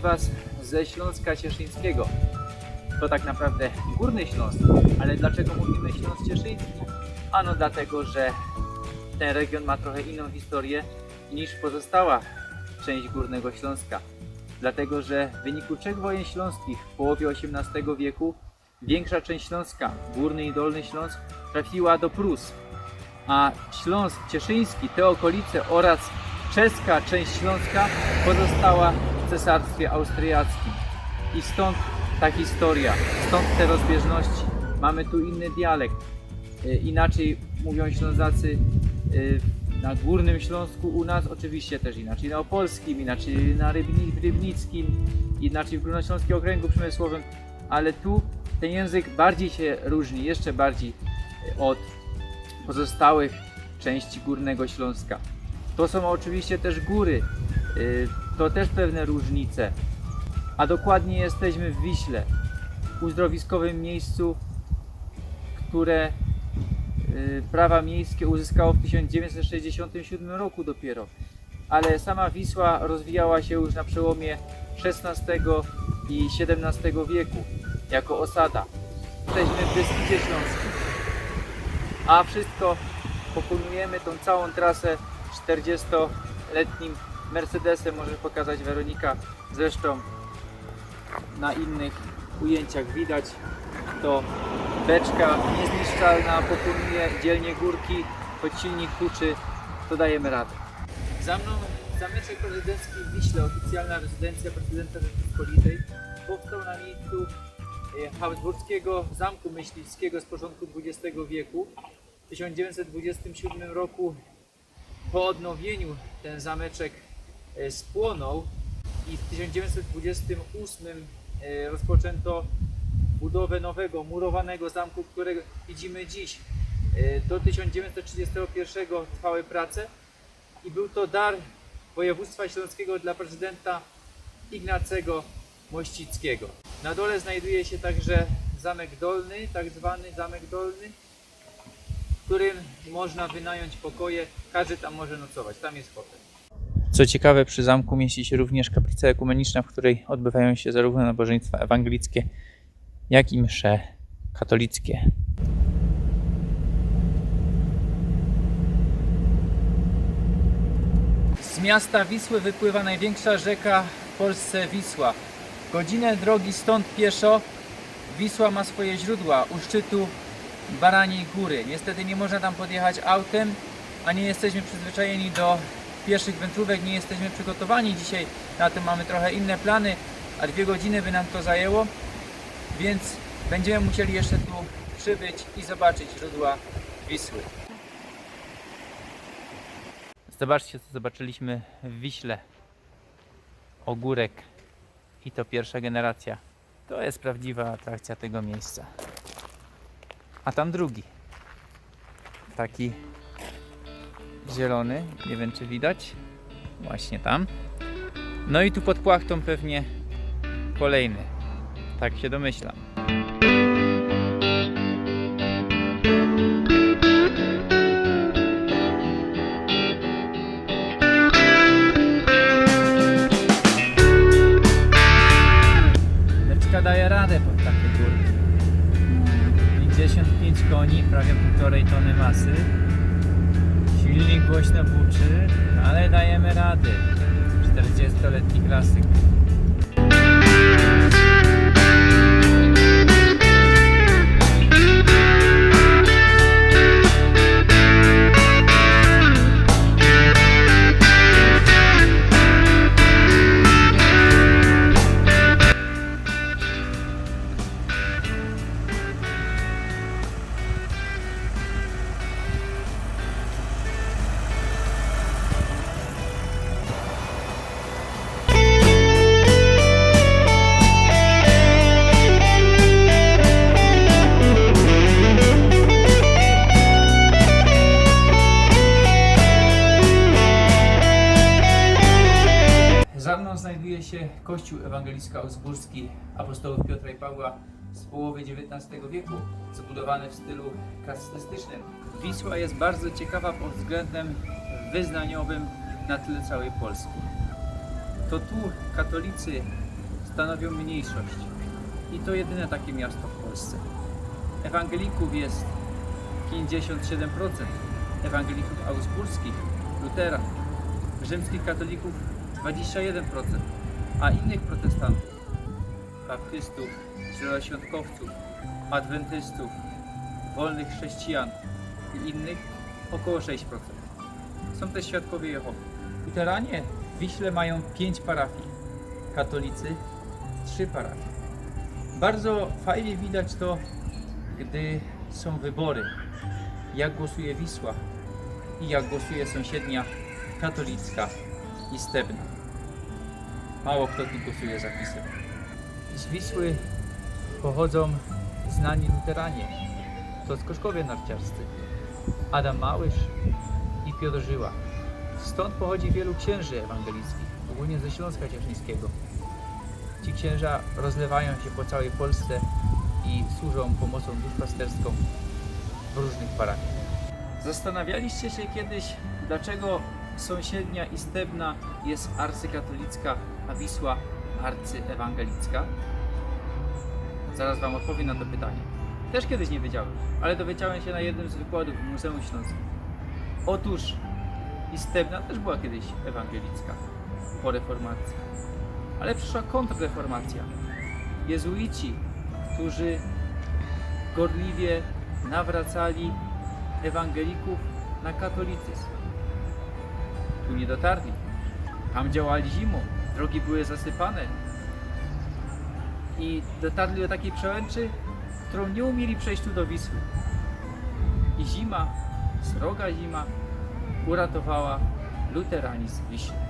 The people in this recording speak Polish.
Was ze Śląska Cieszyńskiego. To tak naprawdę Górny Śląsk, ale dlaczego mówimy Śląsk Cieszyński? Ano dlatego, że ten region ma trochę inną historię niż pozostała część Górnego Śląska. Dlatego, że w wyniku trzech wojen śląskich w połowie XVIII wieku większa część Śląska, Górny i Dolny Śląsk, trafiła do Prus. A Śląsk Cieszyński, te okolice oraz czeska część Śląska pozostała Cesarstwie Austriackim. I stąd ta historia, stąd te rozbieżności. Mamy tu inny dialekt. Y, Inaczej mówią Ślązacy y, na Górnym Śląsku u nas, oczywiście też inaczej na Opolskim, inaczej na Rybni, Rybnickim, inaczej w Górnośląskim Okręgu Przemysłowym, ale tu ten język bardziej się różni, jeszcze bardziej y, od pozostałych części Górnego Śląska. To są oczywiście też góry, to też pewne różnice, a dokładnie jesteśmy w Wiśle, uzdrowiskowym miejscu, które y, prawa miejskie uzyskało w 1967 roku dopiero. Ale sama Wisła rozwijała się już na przełomie XVI i XVII wieku jako osada. Jesteśmy w Beskidzie Śląskim, a wszystko pokonujemy tą całą trasę 40-letnim Mercedesem, może pokazać Weronika. Zresztą na innych ujęciach widać to beczka niezniszczalna, pokonuje dzielnie górki, choć silnik huczy, to dajemy radę. Za mną zameczek prezydencki w Wiśle, oficjalna rezydencja prezydenta Rzeczypospolitej. Powstał na miejscu e, Habsburskiego Zamku Myśliwskiego z początku XX wieku. W 1927 roku po odnowieniu ten zameczek spłonął i w 1928 e, rozpoczęto budowę nowego, zamku, którego widzimy dziś. E, Do 1931 trwały prace i był to dar województwa śląskiego dla prezydenta Ignacego Mościckiego. Na dole znajduje się także zamek dolny, tak zwany zamek dolny, w którym można wynająć pokoje, każdy tam może nocować, tam jest hotel. Co ciekawe, przy zamku mieści się również kaplica ekumeniczna, w której odbywają się zarówno nabożeństwa ewangelickie, jak i msze katolickie. Z miasta Wisły wypływa największa rzeka w Polsce Wisła. Godzinę drogi stąd pieszo Wisła ma swoje źródła u szczytu Baraniej Góry. Niestety nie można tam podjechać autem, a nie jesteśmy przyzwyczajeni do pieszych wędrówek, nie jesteśmy przygotowani dzisiaj. Na tym mamy trochę inne plany, a dwie godziny by nam to zajęło, więc będziemy musieli jeszcze tu przybyć i zobaczyć źródła Wisły. Zobaczcie, co zobaczyliśmy w Wiśle. Ogórek i to pierwsza generacja. To jest prawdziwa atrakcja tego miejsca. A tam drugi. Taki zielony, nie wiem czy widać. Właśnie tam. No i tu pod płachtą pewnie kolejny. Tak się domyślam. Leczka daje radę pod takie górki. 55 koni, prawie 1,5 tony masy. Silnik głośno buczy, ale dajemy rady. 40-letni klasyk. Mną znajduje się kościół ewangelicko augsburski apostołów Piotra i Pawła z połowy XIX wieku, zbudowany w stylu klasycystycznym. Wisła jest bardzo ciekawa pod względem wyznaniowym na tle całej Polski. To tu katolicy stanowią mniejszość. I to jedyne takie miasto w Polsce. Ewangelików jest 57%, ewangelików augsburskich, luteran, rzymskich katolików 21%, a innych protestantów, baptystów, zielonoświątkowców, adwentystów, wolnych chrześcijan i innych około 6%. Są też świadkowie Jehowy. Luteranie w Wiśle mają 5 parafii, katolicy 3 parafie. Bardzo fajnie widać to, gdy są wybory, jak głosuje Wisła i jak głosuje sąsiednia katolicka i Stebna. Mało kto tu głosuje za PiSem. Z Wisły pochodzą znani luteranie, to skoczkowie narciarscy, Adam Małysz i Piotr Żyła. Stąd pochodzi wielu księży ewangelickich, ogólnie ze Śląska Cieszyńskiego. Ci księża rozlewają się po całej Polsce i służą pomocą duszpasterską w różnych parafiach. Zastanawialiście się kiedyś, dlaczego sąsiednia Istebna jest arcykatolicka, a Wisła arcyewangelicka? Zaraz Wam odpowiem na to pytanie. Też kiedyś nie wiedziałem, ale dowiedziałem się na jednym z wykładów w Muzeum Śląskim. Otóż Istebna też była kiedyś ewangelicka po reformacji. Ale przyszła kontrreformacja. Jezuici, którzy gorliwie nawracali ewangelików na katolicyzm. Tu nie dotarli. Tam działali zimą, drogi były zasypane. I dotarli do takiej przełęczy, którą nie umieli przejść tu do Wisły. I zima, sroga zima, uratowała luteranizm w Wiśle.